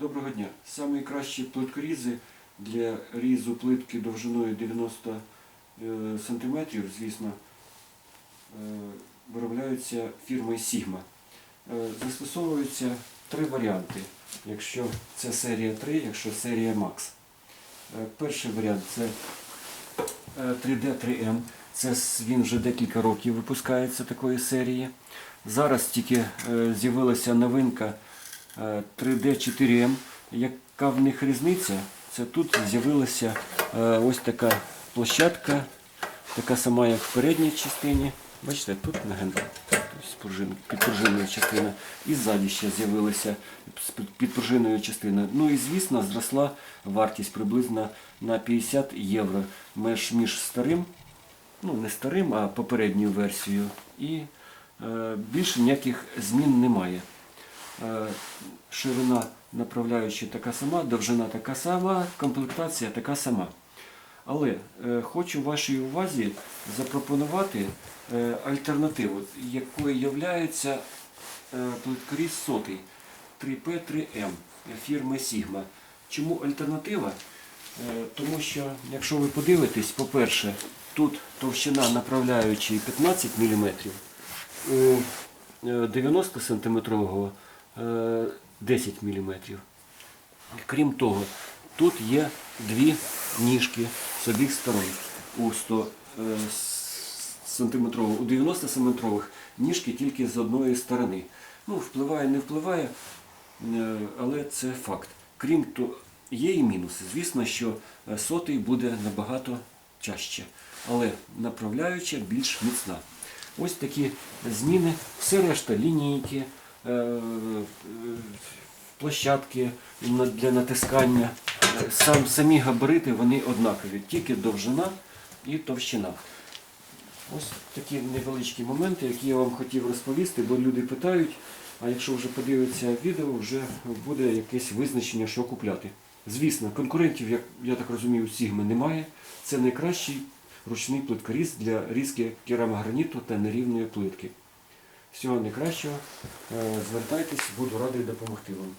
Доброго дня. Самі кращі плиткорізи для різу плитки довжиною 90 е, см, звісно, е, виробляються фірмою Sigma. Е, Застосовуються три варіанти. Якщо це серія 3, якщо серія Max. Перший варіант це е, 3D3M. Це він вже декілька років випускається такої серії. Зараз тільки з'явилася новинка 3D4M. Яка в них різниця? Це тут з'явилася е, ось така площадка, така сама, як в передній частині. Бачите, тут легенда, підпружиною частина. І ззаді ще з'явилася підпружиною частина. Ну і звісно, зросла вартість приблизно на 50 євро між, між старим, ну не старим, а попередньою версією. І е, більше ніяких змін немає. Е, ширина направляюча така сама, довжина така сама, комплектація така сама. Але е, хочу вашій увазі запропонувати е, альтернативу, якою є плиткоріз сотий 3P3M фірми Sigma. Чому альтернатива? Тому що, якщо ви подивитесь, по-перше, тут товщина направляючої 15 мм, у е, 90 сантиметрового е, 10 мм. Крім того, тут є дві ніжки з обох сторон. У 100 е, с- сантиметрового, у 90 сантиметрових ніжки тільки з одної сторони. Ну, впливає, не впливає, е, але це факт. Крім того, є і мінуси. Звісно, що е, сотий буде набагато чаще, але направляюча більш міцна. Ось такі зміни, все решта лінійки, е, е, площадки для натискання. Е, Сам, самі габарити вони однакові, тільки довжина і товщина. Ось такі невеличкі моменти, які я вам хотів розповісти, бо люди питають, а якщо вже подивиться відео, вже буде якесь визначення, що купляти. Звісно, конкурентів, як я так розумію, у Сігми немає. Це найкращий ручний плиткоріз для різки керамограніту та нерівної плитки. Всього найкращого. Е, Звертайтесь, буду радий допомогти вам.